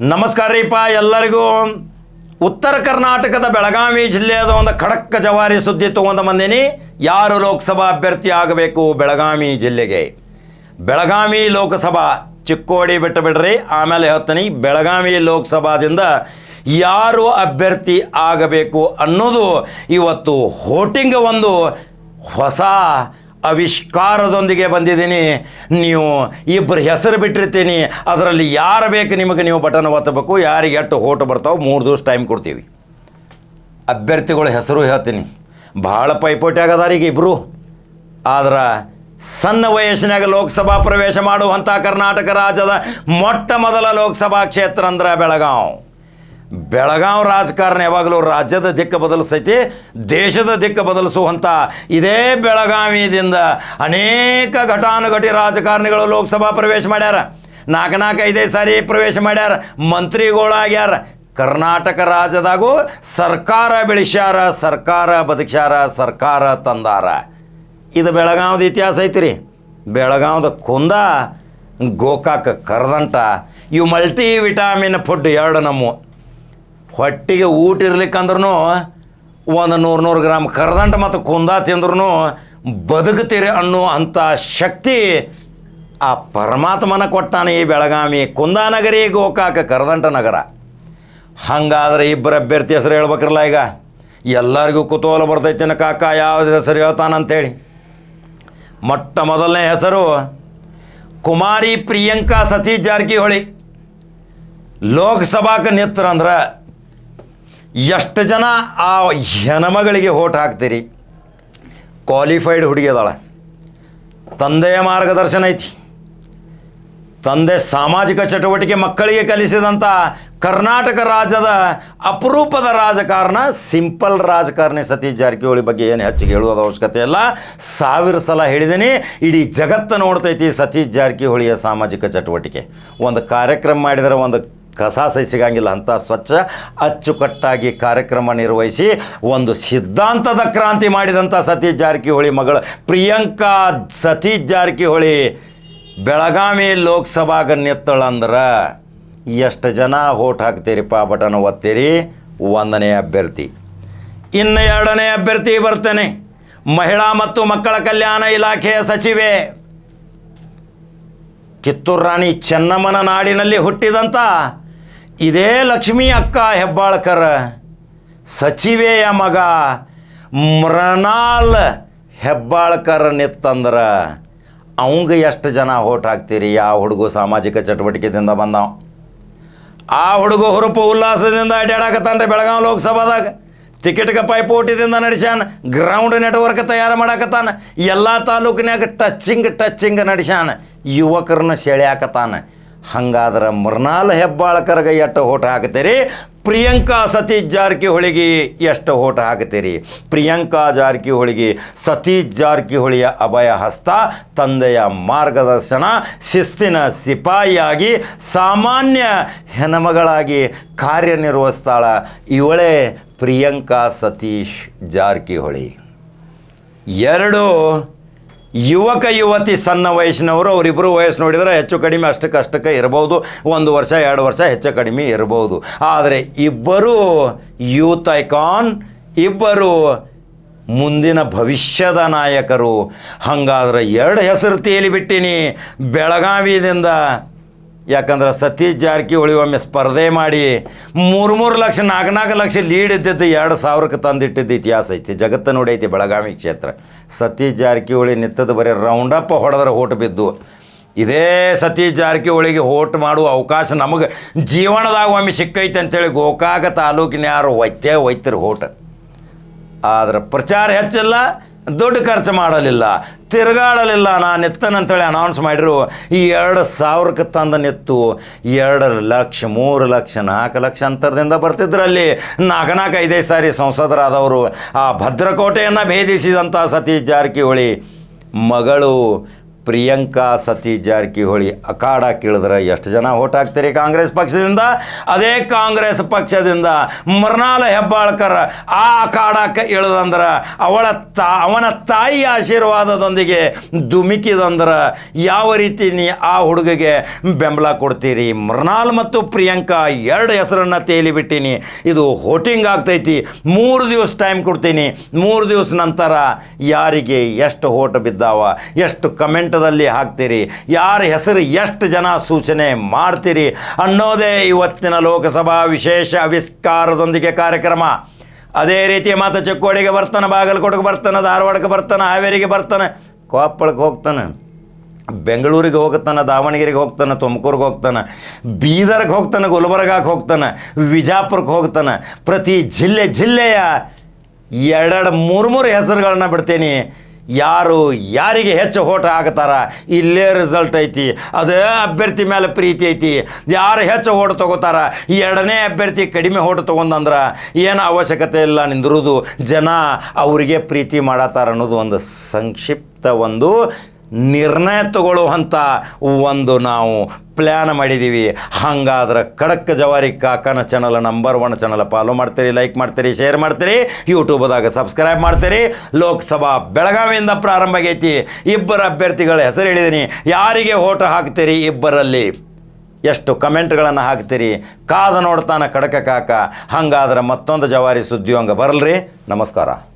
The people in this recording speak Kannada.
ನಮಸ್ಕಾರ ರೀಪ ಎಲ್ಲರಿಗೂ. ಉತ್ತರ ಕರ್ನಾಟಕದ ಬೆಳಗಾವಿ ಜಿಲ್ಲೆಯದ ಒಂದು ಖಡಕ್ಕ ಜವಾರಿ ಸುದ್ದಿ ತಗೊಂಡು ಬಂದೀನಿ. ಯಾರು ಲೋಕಸಭಾ ಅಭ್ಯರ್ಥಿ ಆಗಬೇಕು ಬೆಳಗಾವಿ ಜಿಲ್ಲೆಗೆ? ಬೆಳಗಾವಿ ಲೋಕಸಭಾ, ಚಿಕ್ಕೋಡಿ ಬಿಟ್ಟು ಬಿಡ್ರಿ. ಆಮೇಲೆ ಹೇಳ್ತೀನಿ, ಬೆಳಗಾವಿ ಲೋಕಸಭಾದಿಂದ ಯಾರು ಅಭ್ಯರ್ಥಿ ಆಗಬೇಕು ಅನ್ನೋದು ಇವತ್ತು ಹೋಟಿಂಗ್ ಒಂದು ಹೊಸ ಆವಿಷ್ಕಾರದೊಂದಿಗೆ ಬಂದಿದ್ದೀನಿ. ನೀವು ಇಬ್ಬರು ಹೆಸರು ಬಿಟ್ಟಿರ್ತೀನಿ. ಅದರಲ್ಲಿ ಯಾರು ಬೇಕು ನಿಮಗೆ ನೀವು ಬಟನ್ ಒತ್ತಬೇಕು. ಯಾರಿಗೆ ಎಷ್ಟು ಹೋಟ್ ಬರ್ತಾವೆ ಮೂರು ದಿವಸ ಟೈಮ್ ಕೊಡ್ತೀವಿ. ಅಭ್ಯರ್ಥಿಗಳ ಹೆಸರು ಹೇಳ್ತೀನಿ. ಭಾಳ ಪೈಪೋಟಿ ಆಗದಾರಿಗೆ ಇಬ್ಬರು ಆದ್ರೆ ಸಣ್ಣ ವಯಸ್ಸಿನಾಗ ಲೋಕಸಭಾ ಪ್ರವೇಶ ಮಾಡುವಂಥ ಕರ್ನಾಟಕ ರಾಜ್ಯದ ಮೊಟ್ಟ ಮೊದಲ ಲೋಕಸಭಾ ಕ್ಷೇತ್ರ ಅಂದ್ರೆ ಬೆಳಗಾವ್. ಬೆಳಗಾವ್ ರಾಜಕಾರಣ ಯಾವಾಗಲೂ ರಾಜ್ಯದ ದಿಕ್ಕ ಬದಲಿಸ್ತೈತಿ, ದೇಶದ ದಿಕ್ಕ ಬದಲಿಸುವಂಥ ಇದೇ ಬೆಳಗಾವಿಯಿಂದ ಅನೇಕ ಘಟಾನುಘಟಿ ರಾಜಕಾರಣಿಗಳು ಲೋಕಸಭಾ ಪ್ರವೇಶ ಮಾಡ್ಯಾರ. ನಾಲ್ಕು ನಾಲ್ಕು ಐದೇ ಸಾರಿ ಪ್ರವೇಶ ಮಾಡ್ಯಾರ, ಮಂತ್ರಿಗಳಾಗ್ಯಾರ. ಕರ್ನಾಟಕ ರಾಜ್ಯದಾಗೂ ಸರ್ಕಾರ ಬೆಳೆಸ್ಯಾರ, ಸರ್ಕಾರ ಬದುಕ್ಯಾರ ಸರ್ಕಾರ ತಂದಾರ. ಇದು ಬೆಳಗಾವದ ಇತಿಹಾಸ ಐತಿ ರೀ ಬೆಳಗಾವ್ದ ಕುಂದ, ಗೋಕಾಕ ಕರದಂಟ, ಇವು ಮಲ್ಟಿ ವಿಟಾಮಿನ್ ಫುಡ್ ಎರಡು ನಮ್ಮ ಹೊಟ್ಟಿಗೆ ಊಟ ಇರ್ಲಿಕ್ಕಂದ್ರೂ ಒಂದು ನೂರು ನೂರು ಗ್ರಾಮ್ ಕರದಂಟ ಮತ್ತು ಕುಂದ ತಿಂದ್ರೂ ಬದುಕುತ್ತೀರಿ ಅನ್ನೋ ಅಂಥ ಶಕ್ತಿ ಆ ಪರಮಾತ್ಮನ ಕೊಟ್ಟಾನೆ ಈ ಬೆಳಗಾವಿ. ಕುಂದಾನಗರಿ ಗೋಕಾಕ ಕರದಂಟ ನಗರ. ಹಂಗಾದ್ರೆ ಇಬ್ಬರು ಅಭ್ಯರ್ಥಿ ಹೆಸರು ಹೇಳ್ಬೇಕ್ರಲ್ಲ ಈಗ. ಎಲ್ಲರಿಗೂ ಕುತೂಹಲ ಬರ್ತೈತಿನ ಕಾಕ, ಯಾವ್ದು ಹೆಸರು ಹೇಳ್ತಾನಂತೇಳಿ. ಮೊಟ್ಟ ಮೊದಲನೇ ಹೆಸರು ಕುಮಾರಿ ಪ್ರಿಯಾಂಕಾ ಸತೀಶ್ ಜಾರಕಿಹೊಳಿ. ಲೋಕಸಭಾಕ್ಕೆ ನಿಂತ್ರಂದ್ರೆ ಎಷ್ಟು ಜನ ಆ ಹೆಣಮಗಳಿಗೆ ಓಟ್ ಹಾಕ್ತೀರಿ? ಕ್ವಾಲಿಫೈಡ್ ಹುಡುಗಿ ಅದಾಳ. ತಂದೆಯ ಮಾರ್ಗದರ್ಶನ ಐತಿ. ತಂದೆ ಸಾಮಾಜಿಕ ಚಟುವಟಿಕೆ ಮಕ್ಕಳಿಗೆ ಕಲಿಸಿದಂಥ ಕರ್ನಾಟಕ ರಾಜ್ಯದ ಅಪರೂಪದ ರಾಜಕಾರಣ ಸಿಂಪಲ್ ರಾಜಕಾರಣಿ ಸತೀಶ್ ಜಾರಕಿಹೊಳಿ ಬಗ್ಗೆ ಏನು ಹೆಚ್ಚಿಗೆ ಹೇಳುವುದು ಅವಶ್ಯಕತೆ ಇಲ್ಲ. ಸಾವಿರ ಸಲ ಹೇಳಿದ್ದೀನಿ ಇಡೀ ಜಗತ್ತು ನೋಡ್ತೈತಿ ಸತೀಶ್ ಜಾರಕಿಹೊಳಿಯ ಸಾಮಾಜಿಕ ಚಟುವಟಿಕೆ. ಒಂದು ಕಾರ್ಯಕ್ರಮ ಮಾಡಿದರೆ ಒಂದು ಕಸ ಸೈ ಸಿಗಂಗಿಲ್ಲ ಅಂತ ಸ್ವಚ್ಛ ಅಚ್ಚುಕಟ್ಟಾಗಿ ಕಾರ್ಯಕ್ರಮ ನಿರ್ವಹಿಸಿ ಒಂದು ಸಿದ್ಧಾಂತದ ಕ್ರಾಂತಿ ಮಾಡಿದಂಥ ಸತೀಶ್ ಜಾರಕಿಹೊಳಿ ಮಗಳು. ಪ್ರಿಯಾಂಕಾ ಸತೀಶ್ ಜಾರಕಿಹೊಳಿ, ಬೆಳಗಾವಿ ಲೋಕಸಭಾಗ ನಿತ್ತಳಂದ್ರೆ ಎಷ್ಟು ಜನ ಓಟ್ ಹಾಕ್ತೀರಿಪ್ಪ ಬಟನ್ ಒತ್ತೀರಿ, ಒಂದನೇ ಅಭ್ಯರ್ಥಿ. ಇನ್ನು ಎರಡನೇ ಅಭ್ಯರ್ಥಿ ಬರ್ತೇನೆ. ಮಹಿಳಾ ಮತ್ತು ಮಕ್ಕಳ ಕಲ್ಯಾಣ ಇಲಾಖೆಯ ಸಚಿವೆ. ಕಿತ್ತೂರು ರಾಣಿ ಚೆನ್ನಮ್ಮನ ನಾಡಿನಲ್ಲಿ ಹುಟ್ಟಿದಂಥ ಇದೇ ಲಕ್ಷ್ಮೀ ಅಕ್ಕ ಹೆಬ್ಬಾಳ್ಕರ್ ಸಚಿವೆಯ ಮಗ ಮೃಣಾಲ್ ಹೆಬ್ಬಾಳ್ಕರ್ ನಿತ್ತಂದ್ರೆ ಅವಂಗ ಎಷ್ಟು ಜನ ಓಟ್ ಹಾಕ್ತೀರಿ? ಆ ಹುಡುಗ ಸಾಮಾಜಿಕ ಚಟುವಟಿಕೆದಿಂದ ಬಂದವ ಆ ಹುಡುಗ ಹುರುಪು ಉಲ್ಲಾಸದಿಂದ ಅಡ್ಡಾಡಕತ್ತಾನ್ರಿ ಬೆಳಗಾವಿ ಲೋಕಸಭಾದಾಗ. ಟಿಕೆಟ್ಗೆ ಪೈಪೋಟಿದಿಂದ ನಡೆಸ್ಯಾನ, ಗ್ರೌಂಡ್ ನೆಟ್ವರ್ಕ್ ತಯಾರು ಮಾಡಾಕತ್ತಾನ, ಎಲ್ಲ ತಾಲೂಕಿನಾಗ ಟಚ್ಚಿಂಗ್ ಟಚ್ಚಿಂಗ್ ನಡೆಸ್ಯಾನ, ಯುವಕರನ್ನ ಸೆಳ್ಯಾಕತ್ತಾನ. ಹಂಗಾದ್ರೆ ಮೃಣಾಲ್ ಹೆಬ್ಬಾಳ್ಕರ್ಗೆ ಎಷ್ಟು ಓಟ್ ಹಾಕ್ತೀರಿ ಪ್ರಿಯಾಂಕಾ ಸತೀಶ್ ಜಾರಕಿಹೊಳಿಗೆ ಎಷ್ಟು ಓಟ್ ಹಾಕ್ತೀರಿ ಪ್ರಿಯಾಂಕಾ ಜಾರಕಿಹೊಳಿಗೆ ಸತೀಶ್ ಜಾರಕಿಹೊಳಿಯ ಅಭಯ ಹಸ್ತ, ತಂದೆಯ ಮಾರ್ಗದರ್ಶನ, ಶಿಸ್ತಿನ ಸಿಪಾಯಿಯಾಗಿ ಸಾಮಾನ್ಯ ಹೆಣ್ಮಗಳಾಗಿ ಕಾರ್ಯನಿರ್ವಹಿಸ್ತಾಳ ಇವಳೇ ಪ್ರಿಯಾಂಕಾ ಸತೀಶ್ ಜಾರಕಿಹೊಳಿ. ಎರಡು ಯುವಕ, ಯುವತಿ ಸಣ್ಣ ವಯಸ್ಸಿನವರು ಅವರಿಬ್ಬರು ವಯಸ್ಸು ನೋಡಿದರೆ ಹೆಚ್ಚು ಕಡಿಮೆ ಅಷ್ಟಕ್ಕೆ ಅಷ್ಟಕ್ಕೆ ಇರ್ಬೋದು ಒಂದು ವರ್ಷ, ಎರಡು ವರ್ಷ ಹೆಚ್ಚು ಕಡಿಮೆ ಇರ್ಬೋದು ಆದರೆ ಇಬ್ಬರು ಯೂತ್ ಐಕಾನ್, ಇಬ್ಬರು ಮುಂದಿನ ಭವಿಷ್ಯದ ನಾಯಕರು. ಹಾಗಾದ್ರೆ ಎರಡು ಹೆಸರು ತೇಲಿಬಿಟ್ಟಿನಿ. ಬೆಳಗಾವಿಯಿಂದ ಯಾಕಂದ್ರೆ ಸತೀಶ್ ಜಾರಕಿಹೊಳಿ ಒಮ್ಮೆ ಸ್ಪರ್ಧೆ ಮಾಡಿ ಮೂರು ಮೂರು ಲಕ್ಷ, ನಾಲ್ಕು ನಾಲ್ಕು ಲಕ್ಷ ಲೀಡ್ ಇದ್ದಿದ್ದು ಎರಡು ಸಾವಿರಕ್ಕೆ ತಂದಿಟ್ಟಿದ್ದು ಇತಿಹಾಸ ಐತಿ. ಜಗತ್ತು ನೋಡೈತಿ ಬೆಳಗಾವಿ ಕ್ಷೇತ್ರ. ಸತೀಶ್ ಜಾರಕಿಹೊಳಿ ನಿತ್ತದ ಬರೀ ರೌಂಡಪ್ ಹೊಡೆದ್ರೆ ಓಟ್ ಬಿದ್ದು. ಇದೇ ಸತೀಶ್ ಜಾರಕಿಹೊಳಿಗೆ ಓಟ್ ಮಾಡುವ ಅವಕಾಶ ನಮಗೆ ಜೀವನದಾಗ ಒಮ್ಮೆ ಸಿಕ್ಕೈತೆ ಅಂತೇಳಿ ಗೋಕಾಕ ತಾಲೂಕಿನ ಯಾರು ಒಯ್ತೇ ಒಯ್ತಿರು ಓಟ್. ಆದ್ರೆ ಪ್ರಚಾರ ಹೆಚ್ಚಿಲ್ಲ. ದುಡ್ಡು ಖರ್ಚು ಮಾಡಲಿಲ್ಲ, ತಿರುಗಾಡಲಿಲ್ಲ. ನಾನು ನಿತ್ತನಂತೇಳಿ ಅನೌನ್ಸ್ ಮಾಡಿರು ಈ ಎರಡು ಸಾವಿರಕ್ಕೆ ತಂದು ನಿತ್ತು ಎರಡು ಲಕ್ಷ, ಮೂರು ಲಕ್ಷ, ನಾಲ್ಕು ಲಕ್ಷ ಅಂತರದಿಂದ ಬರ್ತಿದ್ರಲ್ಲಿ. ನಾಲ್ಕು ನಾಲ್ಕು ಐದೈದು ಸಾರಿ ಸಂಸದರಾದವರು ಆ ಭದ್ರಕೋಟೆಯನ್ನು ಭೇದಿಸಿದಂಥ ಸತೀಶ್ ಜಾರಕಿಹೊಳಿ. ಮಗಳು ಪ್ರಿಯಾಂಕಾ, ಸತೀಶ್ ಜಾರಕಿಹೊಳಿ ಅಖಾಡ ಕೇಳಿದ್ರೆ ಎಷ್ಟು ಜನ ಓಟ್ ಹಾಕ್ತೀರಿ ಕಾಂಗ್ರೆಸ್ ಪಕ್ಷದಿಂದ? ಅದೇ ಕಾಂಗ್ರೆಸ್ ಪಕ್ಷದಿಂದ ಮರ್ನಾಲ ಹೆಬ್ಬಾಳ್ಕರ್ ಆ ಅಖಾಡಕ್ಕೆ ಇಳಿದಂದ್ರೆ ಅವಳ ತಾ, ಅವನ ತಾಯಿ ಆಶೀರ್ವಾದದೊಂದಿಗೆ ದುಮಿಕಿದಂದ್ರೆ ಯಾವ ರೀತಿ ನೀ ಆ ಹುಡುಗಿಗೆ ಬೆಂಬಲ ಕೊಡ್ತೀರಿ? ಮೃಣಾಲ್ ಮತ್ತು ಪ್ರಿಯಾಂಕಾ ಎರಡು ಹೆಸರನ್ನು ತೇಲಿಬಿಟ್ಟೀನಿ. ಇದು ಹೋಟಿಂಗ್ ಆಗ್ತೈತಿ. ಮೂರು ದಿವಸ ಟೈಮ್ ಕೊಡ್ತೀನಿ. ಮೂರು ದಿವಸ ನಂತರ ಯಾರಿಗೆ ಎಷ್ಟು ಓಟ್ ಬಿದ್ದಾವ? ಎಷ್ಟು ಕಮೆಂಟದಲ್ಲಿ ಹಾಕ್ತೀರಿ? ಯಾರ ಹೆಸರು ಎಷ್ಟು ಜನ ಸೂಚನೆ ಮಾಡ್ತೀರಿ? ಅನ್ನೋದೇ ಇವತ್ತಿನ ಲೋಕಸಭಾ ವಿಶೇಷ ಆವಿಷ್ಕಾರದೊಂದಿಗೆ ಕಾರ್ಯಕ್ರಮ. ಅದೇ ರೀತಿ ಮಾತ ಚಕ್ಕೋಡಿಗೆ ಬರ್ತಾನೆ, ಬಾಗಲಕೋಟೆಗೆ ಬರ್ತಾನೆ, ಧಾರವಾಡಕ್ಕೆ ಬರ್ತಾನೆ, ಹಾವೇರಿಗೆ ಬರ್ತಾನೆ, ಕೊಪ್ಪಳಕ್ಕೆ ಹೋಗ್ತಾನೆ, ಬೆಂಗಳೂರಿಗೆ ಹೋಗ್ತಾನೆ, ದಾವಣಗೆರೆಗೆ ಹೋಗ್ತಾನೆ, ತುಮಕೂರಿಗೆ ಹೋಗ್ತಾನೆ, ಬೀದರ್ಗೆ ಹೋಗ್ತಾನೆ, ಗುಲ್ಬರ್ಗಕ್ಕೆ ಹೋಗ್ತಾನೆ, ವಿಜಾಪುರಕ್ಕೆ ಹೋಗ್ತಾನೆ, ಪ್ರತಿ ಜಿಲ್ಲೆ ಜಿಲ್ಲೆಯ ಎರಡೆರಡು ಮೂರು ಮೂರು ಹೆಸರುಗಳನ್ನ ಬಿಡ್ತೀನಿ. ಯಾರು ಯಾರಿಗೆ ಹೆಚ್ಚು ಓಟ ಆಗ್ತಾರ ಇಲ್ಲೇ ರಿಸಲ್ಟ್ ಐತಿ. ಅದೇ ಅಭ್ಯರ್ಥಿ ಮೇಲೆ ಪ್ರೀತಿ ಐತಿ. ಯಾರು ಹೆಚ್ಚು ಓಟ್ ತಗೋತಾರ? ಎರಡನೇ ಅಭ್ಯರ್ಥಿ ಕಡಿಮೆ ಓಟ ತೊಗೊಂಡಂದ್ರೆ ಏನು ಅವಶ್ಯಕತೆ ಇಲ್ಲ ನಿಂದಿರೋದು. ಜನ ಅವರಿಗೆ ಪ್ರೀತಿ ಮಾಡತ್ತಾರ ಅನ್ನೋದು ಒಂದು ಸಂಕ್ಷಿಪ್ತ ಒಂದು ನಿರ್ಣಯ ತಗೊಳ್ಳುವಂಥ ಒಂದು ನಾವು ಪ್ಲ್ಯಾನ್ ಮಾಡಿದ್ದೀವಿ ಹಾಗಾದ್ರೆ ಖಡಕ್ ಜವಾರಿ ಕಾಕನ channel number one channel follow ಮಾಡ್ತೀರಿ ಲೈಕ್ ಮಾಡ್ತೀರಿ ಶೇರ್ ಮಾಡ್ತೀರಿ ಯೂಟ್ಯೂಬ್ದಾಗ ಸಬ್ಸ್ಕ್ರೈಬ್ ಮಾಡ್ತೀರಿ. ಲೋಕಸಭಾ ಬೆಳಗಾವಿಯಿಂದ ಪ್ರಾರಂಭ ಆಗೈತಿ. ಇಬ್ಬರ ಅಭ್ಯರ್ಥಿಗಳ ಹೆಸರು ಹೇಳಿದ್ದೀನಿ ಯಾರಿಗೆ ಓಟ್ ಹಾಕ್ತೀರಿ ಇಬ್ಬರಲ್ಲಿ? ಎಷ್ಟು ಕಮೆಂಟ್ಗಳನ್ನು ಹಾಕ್ತೀರಿ? ಕಾದ ನೋಡ್ತಾನೆ ಖಡಕ ಕಾಕ. ಹಂಗಾದ್ರೆ ಮತ್ತೊಂದು ಜವಾರಿ ಸುದ್ದಿಯಂಗೆ ಬರಲ್ರಿ. ನಮಸ್ಕಾರ.